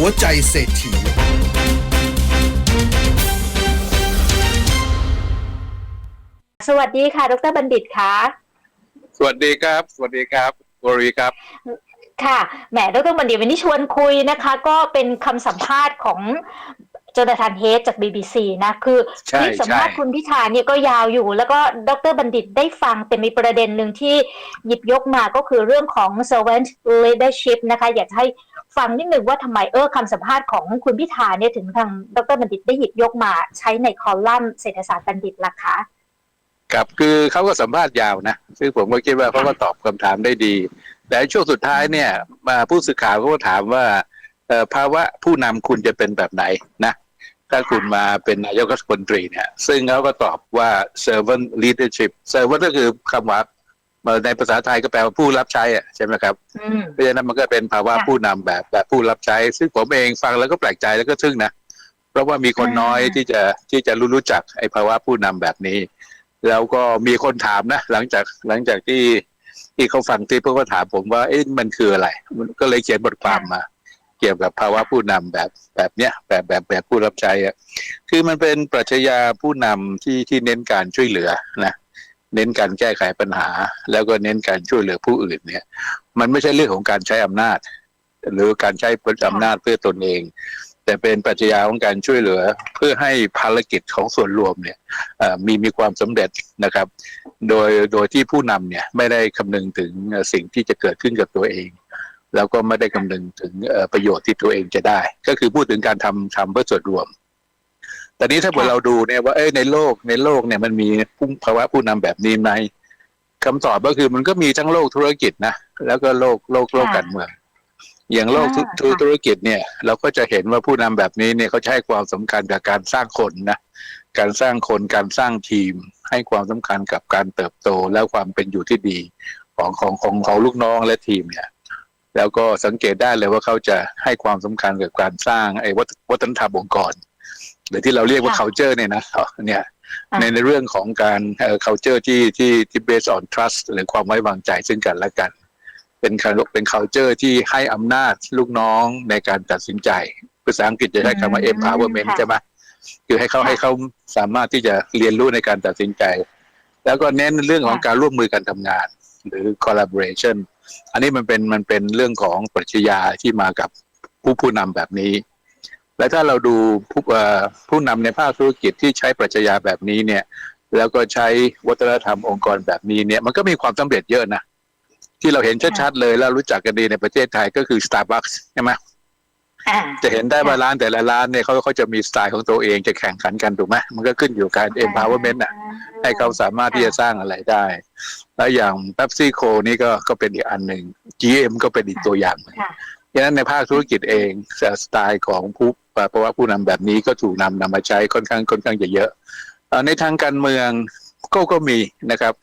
หัวใจเศรษฐี สวัสดีค่ะ ดรบัณฑิตค่ะ สวัสดีครับ สวัสดีครับวรีครับ ค่ะ แหมดรบัณฑิตวันนี้ชวนคุยนะคะ ก็เป็นคำสัมภาษณ์ของโจนาธานเฮดจาก BBC นะคือใช่คลิปสัมภาษณ์ใช่คุณพิธาเนี่ยก็ยาวอยู่ แล้วก็ดรบัณฑิตได้ฟังแต่มีประเด็นหนึ่งที่หยิบยกมาก็คือเรื่องของ servant leadership นะคะ อยากจะให้ฟังนิดหนึ่งว่าทำไมเออคำสัมภาษณ์ของคุณพิธาเนี่ยถึงทางดรบัณฑิตได้หยิบยกมาใช้ในคอลัมน์เศรษฐศาสตร์บัณฑิตล่ะคะครับคือเขาก็สัมภาษณ์ยาวนะซึ่งผมก็คิดว่าเขาก็ตอบคำถามได้ดี แต่ช่วงสุดท้ายเนี่ยมาผู้สื่อข่าวเขาก็ถามว่าเอ่อ ภาวะผู้นำคุณจะเป็นแบบไหนนะถ้าคุณมาเป็นนายกรัฐมนตรีเนี่ย ซึ่งเขาก็ตอบว่า servant leadership servant ก็คือคำว่าในภาษาไทยก็แปลว่าผู้รับใช้อะใช่ไหมครับอืมเพราะฉะนั้นมันก็เป็นภาวะค่ะผู้นำแบบแบบผู้รับใช้ ซึ่งผมเองฟังแล้วก็แปลกใจแล้วก็ทึ่งนะ เพราะว่ามีคนน้อยอ่าที่จะที่จะรู้รู้จักไอ้ภาวะผู้นำแบบนี้ แล้วก็มีคนถามนะ หลังจากหลังจากที่ที่เขาฟังที่พวกก็ถามผมว่าเอ๊ะมันคืออะไรมันก็เลยเขียนบทความมา เกี่ยวกับภาวะผู้นำแบบแบบเนี้ยแบบแบบแบบผู้รับใช้อะคือมันเป็นปรัชญาผู้นำที่ที่เน้นการช่วยเหลือนะเน้นการแก้ไขปัญหา แล้วก็เน้นการช่วยเหลือผู้อื่นเนี่ย มันไม่ใช่เรื่องของการใช้อำนาจ หรือการใช้อำนาจเพื่อตนเอง แต่เป็นปรัชญาของการช่วยเหลือ เพื่อให้ภารกิจของส่วนรวมเนี่ยมีมีความสำเร็จนะครับ โดยโดยที่ผู้นำเนี่ยไม่ได้คำนึงถึงสิ่งที่จะเกิดขึ้นกับตัวเอง แล้วก็ไม่ได้คำนึงถึงเอ่อประโยชน์ที่ตัวเองจะได้ ก็คือพูดถึงการทำทำเพื่อส่วนรวมแต่นี้ถ้าเกิดค่ะเราดูเนี่ยว่าเอ้ยในโลกในโลกเนี่ยมันมีผู้ภาวะผู้นำแบบนี้ไหมคำตอบก็คือมันก็มีทั้งโลกธุรกิจนะแล้วก็โลกโลกโลกค่ะการเมืองอย่างโลกธุอ่าธุค่ะธุรกิจเนี่ย เราก็จะเห็นว่าผู้นำแบบนี้เนี่ยเขาจะให้ความสำคัญกับการสร้างคนนะการสร้างคนการสร้างทีม ให้ความสำคัญกับการเติบโตและความเป็นอยู่ที่ดีของของของของลูกน้องและทีมเนี่ย แล้วก็สังเกตได้เลยว่าเขาจะให้ความสำคัญกับการสร้างไอ้วัฒวัฒนธรรมองค์กรหรือที่เราเรียกว่าค่ะ culture เนี่ยนะเนี่ยอ่าในในเรื่องของการเอ่อ culture ที่ที่ที่ based on trust หรือความไว้วางใจซึ่งกันและกัน เป็นการเป็น culture ที่ให้อำนาจลูกน้องในการตัดสินใจภาษาอังกฤษจะใช้คำว่าอืม empowerment ค่ะใช่ไหมคือให้เขาค่ะให้เขาสามารถที่จะเรียนรู้ในการตัดสินใจ แล้วก็เน้นเรื่องของค่ะการร่วมมือกันทำงาน หรือ collaboration อันนี้มันเป็นมันเป็นเรื่องของปรัชญาที่มากับผู้ผู้นำแบบนี้ และถ้าเราดูผู้ผู้นำในภาคธุรกิจที่ใช้ปรัชญาแบบนี้เนี่ย แล้วก็ใช้วัฒนธรรมองค์กรแบบนี้เนี่ย มันก็มีความสำเร็จเยอะนะที่เราเห็นชัดๆเลยแล้วรู้จักกันดีในประเทศไทยก็คือ Starbucks ใช่ไหม จะเห็นได้ว่าค่ะร้านแต่ละร้านเนี่ยเขาเขาจะมีสไตล์ของตัวเองจะแข่งขันกันถูกไหมมันก็ขึ้นอยู่กับการ empowerment อะ ให้เขาสามารถที่จะสร้างอะไรได้ แล้วอย่าง PepsiCo นี่ก็ก็เป็นอีกอันหนึ่ง GM ก็เป็นอีกตัวอย่างหนึ่งค่ะดังนั้นในภาคธุรกิจเองสไตล์ของผู้เพราะว่าผู้นำแบบนี้ก็ถูกนำนำมาใช้ค่อนข้างค่อนข้างจะเยอะเอ่อในทางการเมืองก็ก็มีนะครับ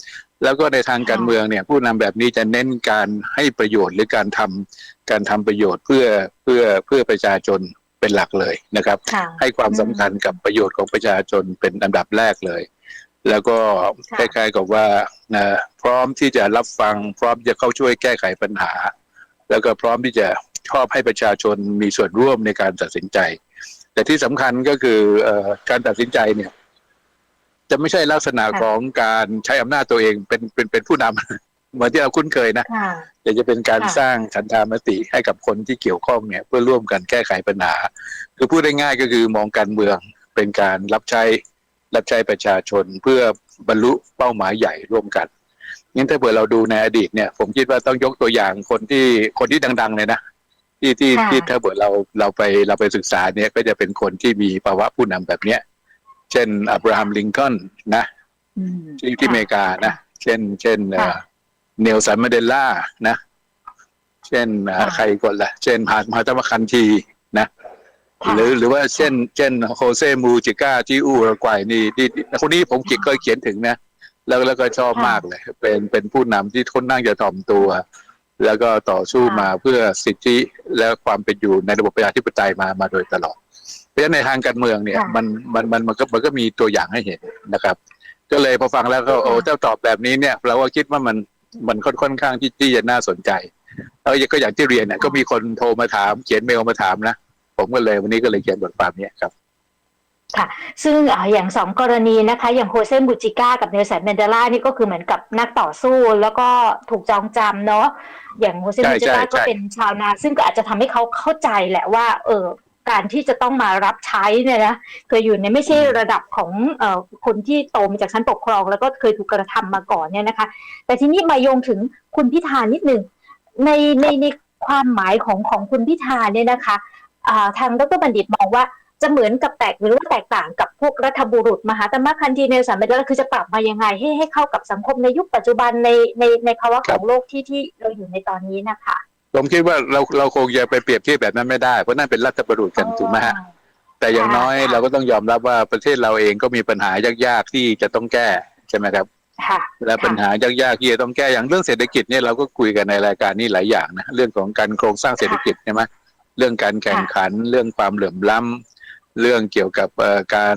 แล้วก็ในทางการเมืองเนี่ย ผู้นำแบบนี้จะเน้นการให้ประโยชน์หรือการทำ การทำประโยชน์เพื่อเพื่อเพื่อประชาชนเป็นหลักเลยนะครับค่ะให้ความสำคัญกับประโยชน์ของประชาชนเป็นอันดับแรกเลย แล้วก็คค่ะล้ายๆกับว่าเอ่อพร้อมที่จะรับฟัง พร้อมจะเข้าช่วยแก้ไขปัญหา แล้วก็พร้อมที่จะชอบให้ประชาชนมีส่วนร่วมในการตัดสินใจ แต่ที่สำคัญก็คือเอ่อการตัดสินใจเนี่ย จะไม่ใช่ลักษณะค่ะของการใช้อำนาจตัวเองเป็นเป็นเป็นผู้นำเหมือนที่เราคุ้นเคยนะค่ะ แต่จะเป็นการค่ะสร้างฉันทามติให้กับคนที่เกี่ยวข้องเนี่ยเพื่อร่วมกันแก้ไขปัญหา คือพูดได้ง่ายก็คือมองการเมืองเป็นการรับใช้รับใช้ประชาชนเพื่อบรรลุเป้าหมายใหญ่ร่วมกันงั้นถ้าเผื่อเราดูในอดีตเนี่ย ผมคิดว่าต้องยกตัวอย่างคนที่คนที่ดัง ๆ เลยนะที่ที่ค่ะที่ถ้าเผื่อเราเราไปเราไปศึกษาเนี่ยก็จะเป็นคนที่มีภาวะผู้นำแบบเนี้ย เช่นอับราฮัมลิงคอล์นนะอืมที่ที่อเมริกานะ เช่น เช่นค่ะ เนลสันมาเดลล่านะ เช่นเอ่อค่ะใครก่อนละเช่นมหามาตมาคันทีนะค่ะหรือหรือว่าเช่น เช่นโฮเซมูจิก้าที่อูรุกวัยนี่นี่คนนี้ผมเคยเขียนถึงนะ แล้วแล้วก็ชอบค่ะมากเลย เป็นเป็นผู้นำที่ทนนั่งจะถ่อมตัว แล้วก็ต่อสู้ค่ะมาเพื่อสิทธิและความเป็นอยู่ในระบบประชาธิปไตยมามาโดยตลอด เพราะฉะนั้นในทางการเมืองเนี่ยค่ะมันมันมันมันก็มันก็มีตัวอย่างให้เห็นนะครับ ก็เลยพอฟังแล้วก็โอ้ค่ะเจ้าตอบแบบนี้เนี่ยเราก็คิดว่ามัน มันค่อนค่อนข้างที่ที่จะน่าสนใจแล้วก็อย่างที่เรียนเนี่ยก็มีคนโทรมาถาม เขียนเมลมาถามนะผมก็เลยวันนี้ก็เลยเขียนบทความเนี้ยครับซึ่งอ่าอย่างสองกรณีนะคะ อย่างโฮเซนบูจิก้ากับเนลสันเมนเดลานี่ก็คือเหมือนกับนักต่อสู้แล้วก็ถูกจองจำเนาะอย่างโฮเซนใช่บูจิก้าใช่ก็ใช่เป็นชาวนา ซึ่งก็อาจจะทำให้เขาเข้าใจแหละว่า เออ การที่จะต้องมารับใช้เนี่ยนะเคยอยู่ในไม่ใช่ระดับของอคนที่โตมาจากชั้นปกครอง แล้วก็เคยถูกกระทำมาก่อนเนี่ยนะคะ แต่ทีนี้มาโยงถึงคุณพิธานิดหนึ่งในในในความหมายของของคุณพิธาเนี่ยนะคะอ่าทางดรบัณฑิตมองว่าจะเหมือนกับแตกหรือว่าแตกต่างกับพวกรัฐบุรุษมหาตมคันธีในสามเมตรคือจะปรับมายังไงให้ให้เข้ากับสังคมในยุคปัจจุบันในในในภาวะของโลกที่ที่เราอยู่ในตอนนี้นะคะ ผมคิดว่าเราเราคงจะไปเปรียบเทียบแบบนั้นไม่ได้เพราะนั่นเป็นรัฐประรุษกันถูกไหมฮะแต่อย่างน้อยค่ะเราก็ต้องยอมรับว่าประเทศเราเองก็มีปัญหายากๆที่จะต้องแก้ใช่ไหมครับค่ะและปัญหายากๆที่จะต้องแก้อย่างเรื่องเศรษฐกิจเนี่ยเราก็คุยกันในรายการนี้หลายอย่างนะเรื่องของการโครงสร้างเศรษฐกิจใช่ไหมเรื่องการแข่งขัน เรื่องความเหลื่อมล้ำเรื่องเกี่ยวกับเอ่อการ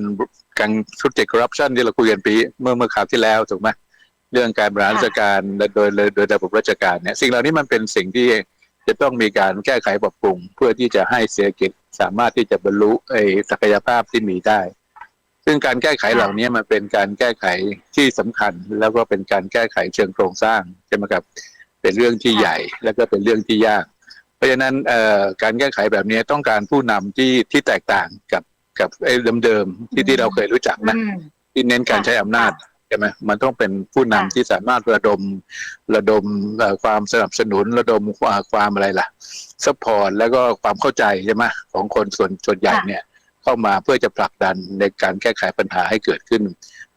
การทุจริตคอร์รัปชันที่เราคุยกันปีเมื่อเมื่อคราวที่แล้วถูกไหมเรื่องการบริหารราชการโดยโดยโดยระบบราชการเนี่ยสิ่งเหล่านี้มันเป็นสิ่งที่ จะต้องมีการแก้ไขปรับปรุง เพื่อที่จะให้เศรษฐกิจสามารถที่จะบรรลุไอ้ศักยภาพที่มีได้ ซึ่งการแก้ไขเหล่านี้มันเป็นการแก้ไขที่สำคัญ แล้วก็เป็นการแก้ไขเชิงโครงสร้างใช่ไหมครับเป็นเรื่องที่ใหญ่แล้วก็เป็นเรื่องที่ยาก เพราะฉะนั้นเอ่อการแก้ไขแบบนี้ต้องการผู้นำที่ที่แตกต่างกับกับไอ้เดิมๆที่ที่เราเคยรู้จักนะอืมที่เน้นการค่ะใช้อำนาจ ใช่ไหมมันต้องเป็นผู้นำค่ะที่สามารถระดมระดมเอ่อความสนับสนุนระดมความความอะไรล่ะซัพพอร์ตแล้วก็ความเข้าใจใช่ไหมของคนส่วนส่วนใหญ่เนี่ย เข้ามาเพื่อจะผลักดันในการแก้ไขปัญหาให้เกิดขึ้น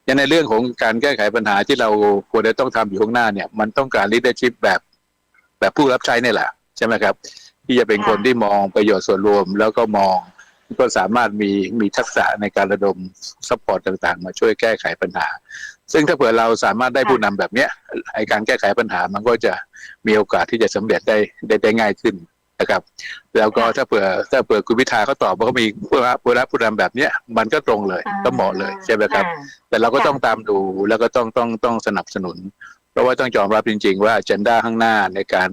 ยังในเรื่องของการแก้ไขปัญหาที่เราควรจะต้องทำอยู่ข้างหน้าเนี่ย มันต้องการ leadership แบบ แบบผู้รับใช้เนี่ยแหละใช่ไหมครับ ที่จะเป็นคนที่มองประโยชน์ส่วนรวมแล้วก็มองก็สามารถมีมีทักษะในการระดมซัพพอร์ตต่างๆ มาช่วยแก้ไขปัญหา ซึ่งถ้าเผื่อเราสามารถได้ผู้นำแบบเนี้ยไอการแก้ไขปัญหามันก็จะมีโอกาสที่จะสำเร็จได้ได้ได้ง่ายขึ้นนะครับ แล้วก็ถ้าเผื่อถ้าเผื่อคุณพิธาเขาตอบว่าเขามีผู้รับผู้รับผู้นำแบบเนี้ยมันก็ตรงเลยอ่าก็เหมาะเลยใช่ไหมครับอ่าแต่เราก็ค่ะต้องตามดูแล้วก็ต้องต้องต้องสนับสนุน เพราะว่าต้องยอมรับจริง ๆ ว่า a จ e n d a ข้างหน้าในการ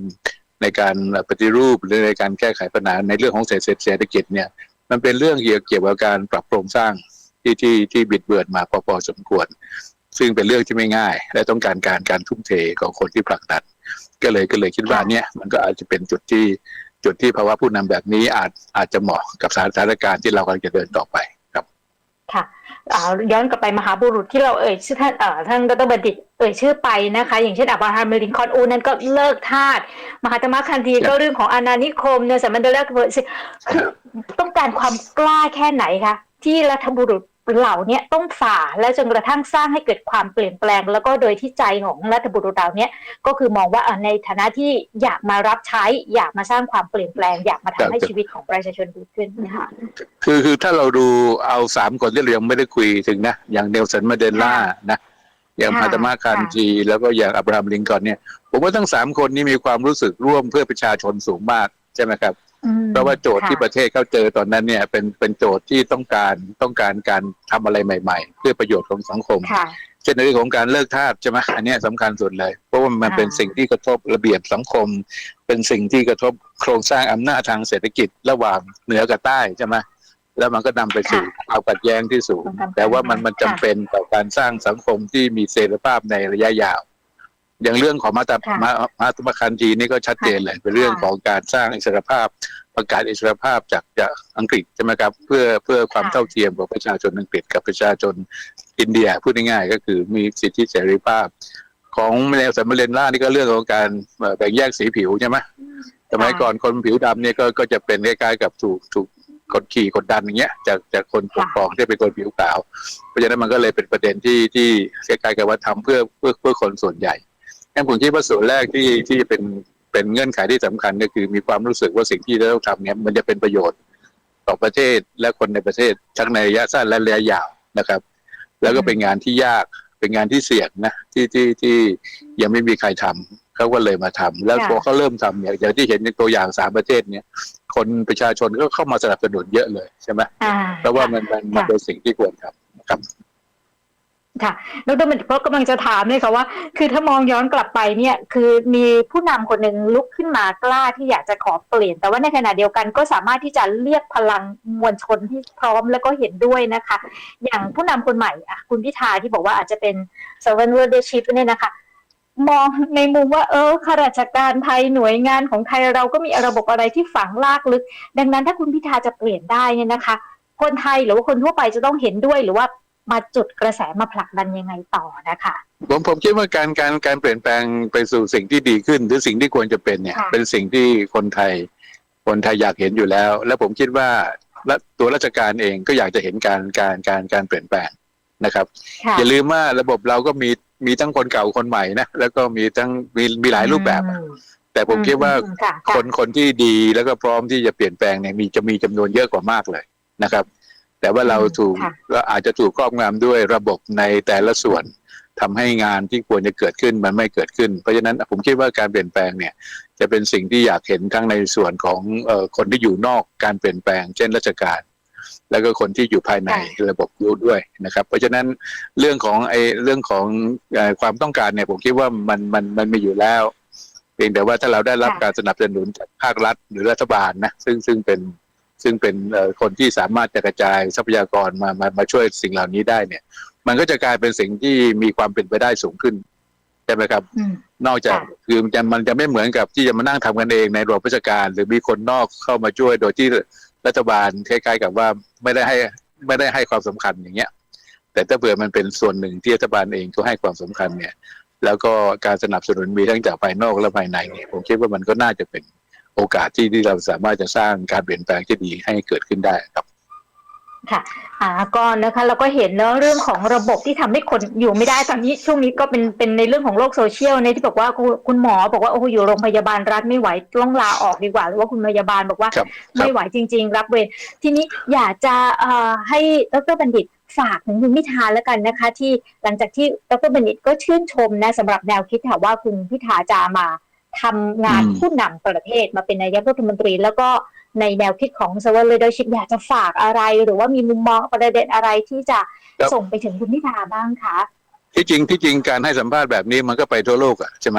ในการปฏิรูปหรือในการแก้ไขปัญหาในเรื่องของเศรษฐเศรษฐกิจเนี่ย มันเป็นเรื่องเกี่ยวเกี่ยวกับการปรับโครงสร้างที่ที่ที่บิดเบือนมาพอพอสมควร ซึ่งเป็นเรื่องที่ไม่ง่าย และต้องการการการทุ่มเทของคนที่ผลักดันก็เลยก็เลยคิดว่าค่ะเนี่ยมันก็อาจจะเป็นจุดที่จุดที่ภาวะผู้นำแบบนี้อาจอาจจะเหมาะกับสถานการณ์ที่เรากำลังจะเดินต่อไปครับ ค่ะอ่าย้อนกลับไปมหาบุรุษที่เราเอ่ยชื่อท่านเอ่อท่านดรบัณฑิตเอ่ยชื่อไปนะคะ อย่างเช่นอับราฮัมลินคอล์นอูนั้นก็เลิกทาสมหาตมะคันธีครับก็เรื่องของอาณานิคมเนี่ยสมมันเดลเวิร์คือต้องการความกล้าแค่ไหนคะที่รัฐบุรุษ เหล่าเนี้ยต้องฝ่าและจนกระทั่งสร้างให้เกิดความเปลี่ยนแปลง แล้วก็โดยที่ใจของรัฐบุรุษเหล่าเนี้ยก็คือมองว่าเอ่อในฐานะที่อยากมารับใช้ อยากมาสร้างความเปลี่ยนแปลง อยากมาทำให้ชีวิตของประชาชนดีขึ้นนะคะคือคือถ้าเราดูเอาสามคนที่เรายังไม่ได้คุยถึงนะ อย่างเนลสันมาเดลล่านะอย่างค่ะพาตมาคารจีแล้วก็อย่างอับราฮัมลิงกอนเนี่ย ผมว่าทั้งสามคนนี้มีความรู้สึกร่วมเพื่อประชาชนสูงมากใช่ไหมครับอืม เพราะว่าโจทย์ที่ปค่ะระเทศเขาเจอตอนนั้นเนี่ย เป็นเป็นโจทย์ที่ต้องการต้องการการทำอะไรใหม่ ๆ เพื่อประโยชน์ของสังคมค่ะเช่นในเรื่องของการเลิกทาสใช่ไหมอันเนี้ยสำคัญสุดเลย เพราะว่ามันอ่าเป็นสิ่งที่กระทบระเบียบสังคม เป็นสิ่งที่กระทบโครงสร้างอำนาจทางเศรษฐกิจระหว่างเหนือกับใต้ใช่ไหมแล้วมันก็นำไปสู่ความขัดแย้งที่สูงต้องการแต่ว่ามันมันจำเป็นต่อการสร้างสังคมที่มีเสรีภาพในระยะยาว อย่างเรื่องของมาตราค่ะมามาตราคันจีนี่ก็ชัดเจนเลยเป็นเรื่องของการสร้างอิสรภาพ ประกาศอิสรภาพจากจากอังกฤษใช่ไหมครับ เพื่อเพื่อความค่ะเท่าเทียมของประชาชนอังกฤษกับประชาชนอินเดียพูดง่ายๆก็คือมีสิทธิเสรีภาพ ของแนวสัมเมเลนล่านี่ก็เรื่องของการเอ่อแบ่งแยกสีผิวใช่ไหมสมัยก่อนคนผิวดำเนี่ยก็ก็จะเป็นคล้ายๆกับถูกถูกกดขี่กดดันอย่างเงี้ยจากจากคนปกครองที่เป็นคนผิวขาว เพราะฉะนั้นมันก็เลยเป็นประเด็นที่ที่คล้ายๆกับว่าทำเพื่อเพื่อเพื่อคนส่วนใหญ่ งั้นผมคิดว่าส่วนแรกที่ที่เป็นเป็นเงื่อนไขที่สำคัญก็คือมีความรู้สึกว่าสิ่งที่เราต้องทำเนี่ยมันจะเป็นประโยชน์ต่อประเทศและคนในประเทศทั้งในระยะสั้นและระยะยาวนะครับ แล้วก็เป็นงานที่ยากเป็นงานที่เสี่ยงนะที่ที่ที่ยังไม่มีใครทำเขาก็เลยมาทำแล้วค่ะพอเขาเริ่มทำเนี่ยอย่างที่เห็นในตัวอย่างสามประเทศเนี่ย คนประชาชนก็เข้ามาสนับสนุนเยอะเลยใช่ไหมอ่าเพราะว่ามันมันมันค่ะเป็นสิ่งที่ควรทำนะครับ ค่ะดรมันเพราะกำลังจะถามเลยค่ะว่า คือถ้ามองย้อนกลับไปเนี่ย คือมีผู้นำคนหนึ่งลุกขึ้นมากล้าที่อยากจะขอเปลี่ยน แต่ว่าในขณะเดียวกันก็สามารถที่จะเรียกพลังมวลชนที่พร้อมแล้วก็เห็นด้วยนะคะ อย่างผู้นำคนใหม่อะคุณพิธาที่บอกว่าอาจจะเป็น servant leadership เนี่ยนะคะมองในมุมว่าเออข้าราชการไทยหน่วยงานของไทยเราก็มีระบบอะไรที่ฝังลากลึก ดังนั้นถ้าคุณพิธาจะเปลี่ยนได้เนี่ยนะคะ คนไทยหรือว่าคนทั่วไปจะต้องเห็นด้วยหรือว่า มาจุดกระแสมาผลักดันยังไงต่อนะคะผมผมคิดว่าการการการเปลี่ยนแปลงไปสู่สิ่งที่ดีขึ้น หรือสิ่งที่ควรจะเป็นเนี่ยค่ะเป็นสิ่งที่คนไทย คนไทยอยากเห็นอยู่แล้ว และผมคิดว่าและตัวราชการเองก็อยากจะเห็นการการการการเปลี่ยนแปลงนะครับค่ะอย่าลืมว่าระบบเราก็มีมีทั้งคนเก่าคนใหม่นะแล้วก็มีทั้งมีมีหลายรูปแบบอืมแต่ผมคิดว่าอืมค่ะคนคนที่ดีแล้วก็พร้อมที่จะเปลี่ยนแปลงเนี่ยมีจะมีจำนวนเยอะกว่ามากเลยนะครับ แต่ว่าเราถูกค่ะก็อาจจะถูกครอบงำด้วยระบบในแต่ละส่วนทำให้งานที่ควรจะเกิดขึ้นมันไม่เกิดขึ้น เพราะฉะนั้นผมคิดว่าการเปลี่ยนแปลงเนี่ย จะเป็นสิ่งที่อยากเห็นทั้งในส่วนของเอ่อคนที่อยู่นอกการเปลี่ยนแปลง เช่นราชการ แล้วก็คนที่อยู่ภายในระบบรู้ด้วยนะครับ เพราะฉะนั้นเรื่องของไอ้เรื่องของเอ่อความต้องการเนี่ย ผมคิดว่ามันมันมันมีอยู่แล้วเพียงแต่ว่าถ้าเราได้รับการสนับสนุนจากภาครัฐ หรือรัฐบาลนะซึ่งซึ่งเป็น ซึ่งเป็นเอ่อคนที่สามารถจะกระจายทรัพยากรมามามาช่วยสิ่งเหล่านี้ได้เนี่ย มันก็จะกลายเป็นสิ่งที่มีความเป็นไปได้สูงขึ้นใช่ไหมครับอืมนอกจากค่ะคือมันจะมันจะไม่เหมือนกับที่จะมานั่งทำกันเองในระบบราชการ หรือมีคนนอกเข้ามาช่วยโดยที่รัฐบาลคล้ายๆกับว่าไม่ได้ให้ไม่ได้ให้ความสำคัญอย่างเงี้ย แต่ถ้าเผื่อมันเป็นส่วนหนึ่งที่รัฐบาลเองก็ให้ความสำคัญเนี่ย แล้วก็การสนับสนุนมีทั้งจากภายนอกและภายในเนี่ยผมคิดว่ามันก็น่าจะเป็น โอกาสที่ที่เราสามารถจะสร้างการเปลี่ยนแปลงที่ดีให้เกิดขึ้นได้ครับค่ะอ่าก็นะคะเราก็เห็นเนอะเรื่องของระบบที่ทำให้คนอยู่ไม่ได้ตอนนี้ช่วงนี้ก็เป็นเป็นในเรื่องของโลกโซเชียลในที่บอกว่าคุณคุณหมอบอกว่าโอ้โหอยู่โรงพยาบาลรัฐไม่ไหวต้องลาออกดีกว่า หรือว่าคุณพยาบาลบอกว่าครับไม่ไหวจริง ๆ รับเวรทีนี้อยากจะเอ่อให้ดรบัณฑิตฝากถึงคุณพิธาแล้วกันนะคะ ที่หลังจากที่ดรบัณฑิตก็ชื่นชมนะสำหรับแนวคิดค่ะว่าคุณพิธาจะมา ทำงานอืมผู้นำประเทศมาเป็นนายกรัฐมนตรี แล้วก็ในแนวคิดของ servant leadership อยากจะฝากอะไร หรือว่ามีมุมมองประเด็นอะไรที่จะครับส่งไปถึงคุณพิธาบ้างคะที่จริงที่จริงการให้สัมภาษณ์แบบนี้มันก็ไปทั่วโลกอะใช่ไหม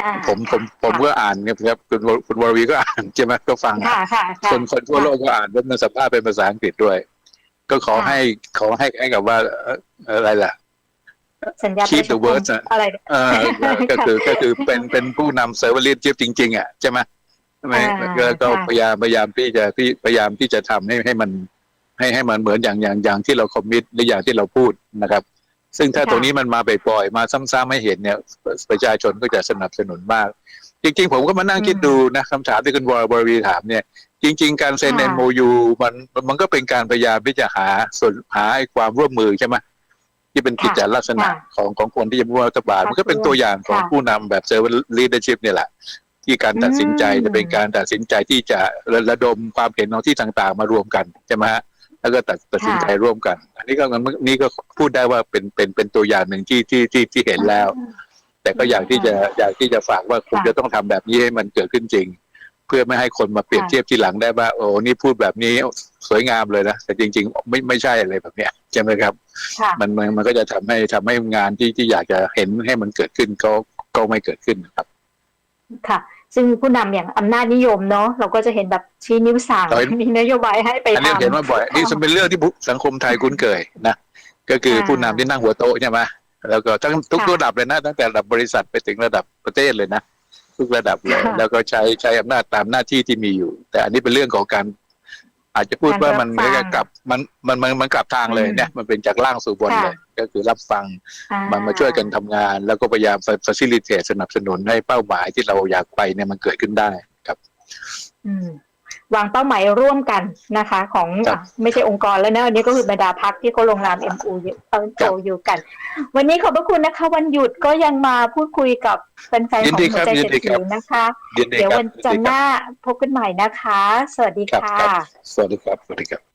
อ่าผมผมผมค่ะก็อ่านครับคุณวคุณวรวีก็อ่านใช่ไหมก็ฟังค่ะค่ะค่ะคนคนทั่วโลกก็อ่านแล้วมันสัมภาษณ์เป็นภาษาอังกฤษด้วย ก็ขอค่ะให้ขอให้ให้กับว่าเอ่ออะไรล่ะ สัญญา keep the ประชาคม words อะอะไรเออก็คือก็คือเป็นเป็นผู้นำเซอร์เวอร์ลีดจริง ๆ อะใช่ไหมไม่อ่าแล้วก็ค่ะพยายามพยายามที่จะที่พยายามที่จะทำให้ให้มัน ให้ให้มันเหมือนอย่างอย่างอย่างที่เราคอมมิตหรืออย่างที่เราพูดนะครับ ซึ่งถ้าค่ะตรงนี้มันมาบ่อยๆมาซ้ำๆให้เห็นเนี่ย ประชาชนก็จะสนับสนุนมาก จริง ๆ ผมก็มานั่งคิดดูนะคำถามที่คุณวรบรวีถามเนี่ย จริง ๆ การเซ็นค่ะ MOU มันมันก็เป็นการพยายามที่จะหาส่วนหาไอ้ความร่วมมือใช่ไหม ที่เป็นกิจลักษณะค่ะของของคนที่จะร่วมรัฐบาลค่ะมันก็เป็นตัวอย่างของค่ะผู้นำแบบเซอร์ leadership เนี่ยแหละ ที่การตัดสินใจอืมจะเป็นการตัดสินใจที่จะระระดมความเห็นของที่ต่างๆ มารวมกันใช่ไหมฮะแล้วก็ตัดตัดสินใจร่วมกัน อันนี้ก็มันนี่ก็พูดได้ว่าเป็นเป็นเป็นตัวอย่างหนึ่งที่ที่ที่ที่เห็นแล้ว แต่ก็อยากที่จะอยากที่จะฝากว่าคุณค่ะจะต้องทำแบบนี้ให้มันเกิดขึ้นจริง เพื่อไม่ให้คนมาเปรียบค่ะเทียบทีหลังได้ว่า โอ้นี่พูดแบบนี้ สวยงามเลยนะแต่จริง ๆ ไม่ไม่ใช่อะไรแบบเนี้ยใช่ไหมครับค่ะมันมันมันก็จะทำให้ทำให้งานที่ที่อยากจะเห็นให้มันเกิดขึ้นก็ก็ไม่เกิดขึ้นนะครับ ค่ะ ซึ่งผู้นำอย่างอำนาจนิยมเนาะเราก็จะเห็นแบบชี้นิ้วสั่งเราเห็นมีนโยบายให้ไปอันนี้ทำเห็นว่าบ่อยนี่เป็นเรื่องที่สังคมไทยคุ้นเคยนะก็คือค่ะผู้นำที่นั่งหัวโต๊ะใช่ไหมแล้วก็ทั้งทุกค่ะระดับเลยนะตั้งแต่ระดับบริษัทไปถึงระดับประเทศเลยนะทุกระดับเลยค่ะแล้วก็ใช้ใช้อำนาจตามหน้าที่ที่มีอยู่ แต่อันนี้เป็นเรื่องของการ อาจจะพูดว่ามันการรับไม่ฟัได้งกลับมันมันมันมันกลับทางเลยอืมเนี่ยมันเป็นจากล่างสู่บนค่ะเลย ก็คือรับฟังอ่มันมาช่วยกันทำงาน แล้วก็พยายาม facilitate สนับสนุนให้เป้าหมายที่เราอยากไปเนี่ยมันเกิดขึ้นได้ครับ อืม วางเป้าหมายร่วมกันนะคะ ของครับอะไม่ใช่องค์กรแล้วนะอันนี้ก็คือบรรดาพักที่เขาลงนาม MOU อยู่เออครับอยู่กัน วันนี้ขอบพระคุณนะคะ วันหยุดก็ยังมาพูดคุยกับแฟนๆยิขอนงดีหัควรับใจยิเศรนษดีคฐีรับนะคะยินดีเดี๋ยวครับวันจันทร์หน้าพบกันใหม่นะคะ สวัสดีครับค่ะครับสวัสดีครับ สวัสดีครับ